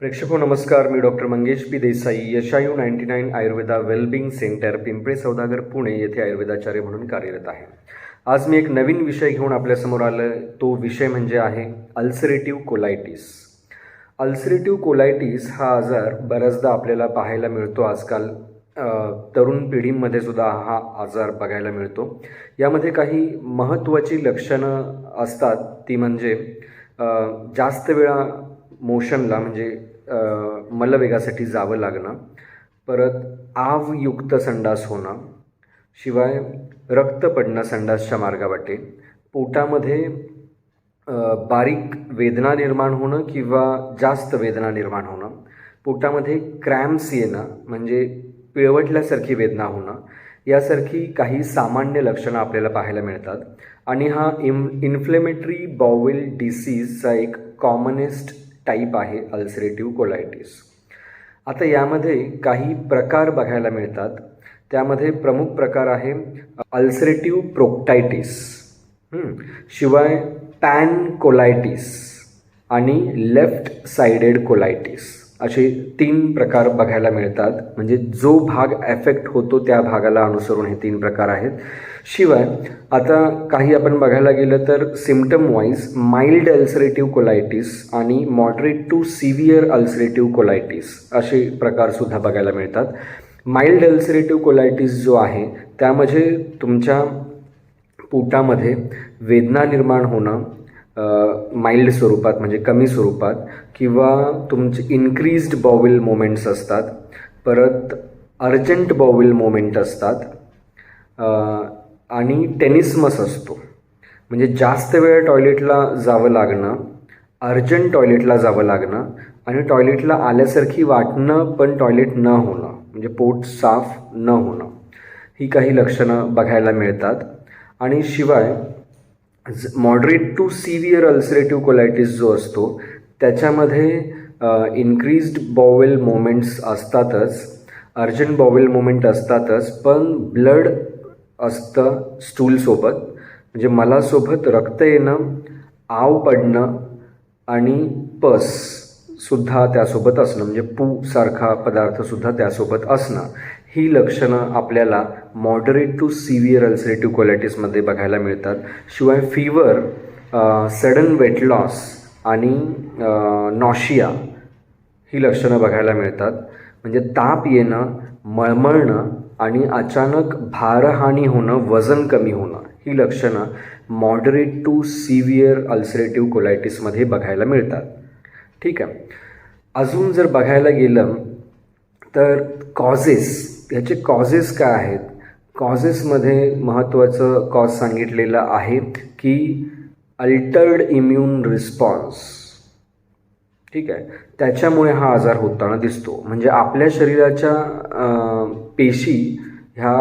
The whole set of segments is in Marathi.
प्रेक्षको नमस्कार. मी doctor Mangesh P Desai Yashayu ninety nine Ayurveda wellbeing centre Pimple Saudagar Pune येथे आयुर्वेदाचार्य म्हणून कार्यरत आहे. आज मी एक नवीन विषय घेऊन आपल्यासमोर आलं तो विषय म्हणजे आहे अल्सरेटिव्ह कोलायटिस. अल्सरेटिव्ह कोलायटिस हा आजार बऱ्याचदा आपल्याला पाहायला मिळतो आजकाल. तरुण पिढीमध्ये सुद्धा हा आजार बघायला मिळतो. यामध्ये काही महत्त्वाची लक्षणं असतात. ती म्हणजे जास्त वेळा मोशनला म्हणजे मलवेगासाठी जावं लागणं. परत आवयुक्त संडास होणं. शिवाय रक्त पडणं संडासच्या मार्गावाटे. पोटामध्ये बारीक वेदना निर्माण होणं किंवा जास्त वेदना निर्माण होणं. पोटामध्ये क्रॅम्प्स येणं म्हणजे पिळवटल्यासारखी वेदना होणं. यासारखी काही सामान्य लक्षणं आपल्याला पाहायला मिळतात. आणि हा इम इन्फ्लेमेटरी बॉवेल डिसीजचा एक कॉमनेस्ट टाईप आहे अल्सरेटिव्ह कोलायटिस आता यामध्ये काही प्रकार बघायला मिळतात. त्यामध्ये प्रमुख प्रकार आहे अल्सरेटिव्ह प्रोक्टायटिस शिवाय पॅन कोलायटिस आणि लेफ्ट साइडेड कोलायटिस असे तीन प्रकार बघायला मिळतात. म्हणजे जो भाग ॲफेक्ट होतो त्या भागाला अनुसरून हे तीन प्रकार आहेत. शिवाय आता काही आपण बघायला गेलं तर symptom wise mild ulcerative colitis आणि moderate to severe ulcerative colitis असे प्रकारसुद्धा बघायला मिळतात. माइल्ड अल्सरेटिव्ह कोलायटिस जो आहे त्यामध्ये तुमच्या पोटामध्ये वेदना निर्माण होणं माइल्ड स्वरूपात म्हणजे कमी स्वरूपात किंवा तुमचे इन्क्रीज्ड बॉविल मोमेंट्स असतात परत अर्जंट बॉविल मोमेंट असतात आणि टेनिसमस असतो. म्हणजे जास्त वेळ टॉयलेटला जावं लागणं अर्जंट टॉयलेटला जावं लागणं आणि टॉयलेटला आल्यासारखी वाटणं पण टॉयलेट न होणं म्हणजे पोट साफ न होणं. ही काही लक्षणं बघायला मिळतात. आणि शिवाय moderate to severe ulcerative colitis जो असतो त्याच्यामध्ये इन्क्रीज्ड बॉवेल मोमेंट्स असतातच अर्जंट बॉवेल मोमेंट असतातच पण ब्लड असतं स्टूलसोबत म्हणजे मलासोबत रक्त येणं आव पडणं आणि पस सुद्धा त्यासोबत असणं. म्हणजे पू सारखा पदार्थसुद्धा त्यासोबत असणं. ही लक्षणं आपल्याला मॉडरेट टू सिव्हिअर अल्सरेटिव्ह क्वालिटीजमध्ये बघायला मिळतात. शिवाय फिवर सडन वेट लॉस आणि नॉशिया ही लक्षणं बघायला मिळतात. म्हणजे ताप येणं मळमळणं आणि अचानक भारहानी होणं वजन कमी होणं ही लक्षणं मॉडरेट टू सिव्हिअर अल्सरेटिव्ह कोलायटिसमध्ये बघायला मिळतात. ठीक आहे. अजून जर बघायला गेलं तर कॉजेस ह्याचे कॉजेस काय आहेत? कॉजेसमध्ये महत्त्वाचं कॉज सांगितलेलं आहे की अल्टर्ड इम्युन रिस्पॉन्स ठीक आहे? त्याच्यामुळे हा आजार होताना दिसतो. म्हणजे आपल्या शरीराच्या पेशी ह्या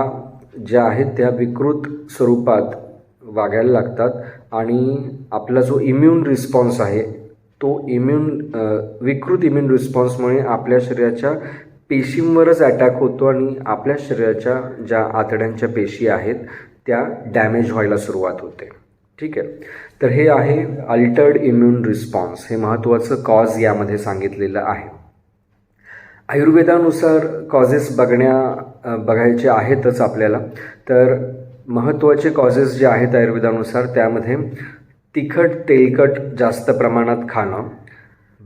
ज्या आहेत त्या विकृत स्वरूपात वागायला लागतात आणि आपला जो इम्युन रिस्पॉन्स आहे तो इम्युन विकृत इम्युन रिस्पॉन्समुळे आपल्या शरीराच्या पेशींवरच अटॅक होतो आणि आपल्या शरीराच्या ज्या आतड्यांच्या पेशी आहेत त्या डॅमेज व्हायला सुरुवात होते. ठीक आहे? तर हे आहे अल्टर्ड इम्युन रिस्पॉन्स हे महत्त्वाचं कॉज यामध्ये सांगितलेलं आहे. आयुर्वेदानुसार कॉजेस बघण्या बघायचे आहेतच आपल्याला. तर महत्त्वाचे कॉजेस जे आहेत आयुर्वेदानुसार त्यामध्ये तिखट तेलकट जास्त प्रमाणात खाणं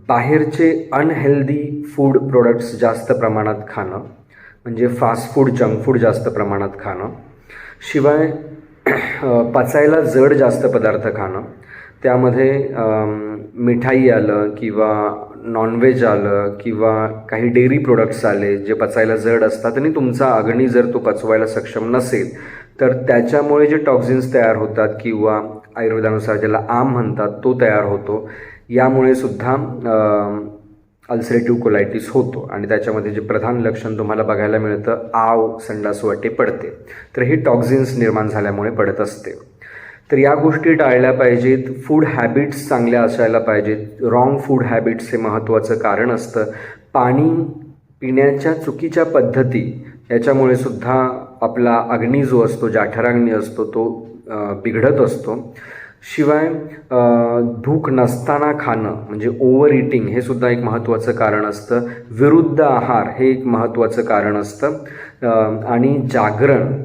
बाहेरचे अनहेल्दी फूड प्रोडक्ट्स जास्त प्रमाणात खाणं म्हणजे फास्ट फूड जंक फूड जास्त प्रमाणात खाणं शिवाय पचायला जड जास्त पदार्थ खाणं त्यामध्ये मिठाई आलं किंवा नॉनव्हेज आलं किंवा काही डेअरी प्रोडक्ट्स आले जे पचायला जड असतात आणि तुमचा अग्नी जर तो पचवायला सक्षम नसेल तर त्याच्यामुळे जे टॉक्झिन्स तयार होतात किंवा आयुर्वेदानुसार ज्याला आम म्हणतात तो तयार होतो. यामुळे सुद्धा अल्सरेटिव्ह कोलायटिस होतो आणि त्याच्यामध्ये जे प्रधान लक्षण तुम्हाला बघायला मिळतं आव संडासवाटे पडते. तर हे टॉक्झिन्स निर्माण झाल्यामुळे पडत असते. तर या गोष्टी टाळल्या पाहिजेत. फूड हॅबिट्स चांगल्या असायला पाहिजेत. रॉंग फूड हॅबिट्स हे महत्त्वाचं कारण असतं. पाणी पिण्याच्या चुकीच्या पद्धती याच्यामुळे सुद्धा आपला अग्नी जो असतो जाठराग्नी असतो तो बिघडत असतो. शिवाय भूक नसताना खाणं म्हणजे ओव्हर इटिंग हे सुद्धा एक महत्त्वाचं कारण असतं. विरुद्ध आहार हे एक महत्त्वाचं कारण असतं. आणि जागरण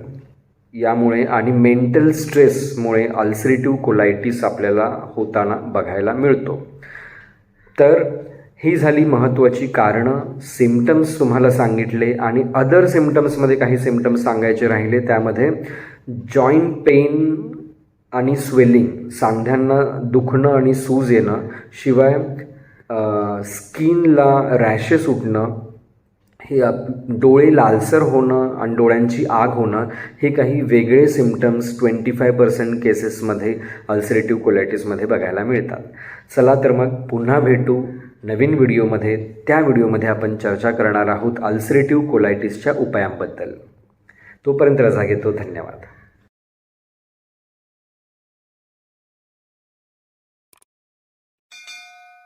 यामुळे आणि मेंटल स्ट्रेसमुळे अल्सरेटिव्ह कोलायटिस आपल्याला होताना बघायला मिळतो. तर ही झाली महत्त्वाची कारणं. सिमटम्स तुम्हाला सांगितले आणि अदर सिमटम्समध्ये काही सिमटम्स सांगायचे राहिले त्यामध्ये जॉईंट पेन आणि स्वेलिंग सांध्यांना दुखणं आणि सूज येणं शिवाय स्किनला रॅशेस उठणं हे डोळे लालसर होणं आणि डोळ्यांची आग होणं हे काही वेगळे सिमटम्स ट्वेंटी फाय पर्सेंट केसेसमध्ये अल्सरेटिव्ह कोलायटिसमध्ये बघायला मिळतात. चला तर मग पुन्हा भेटू नवीन व्हिडिओमध्ये. त्या व्हिडिओमध्ये आपण चर्चा करणार आहोत अल्सरेटिव्ह कोलायटिसच्या उपायांबद्दल. तोपर्यंत रजा घेतो. धन्यवाद.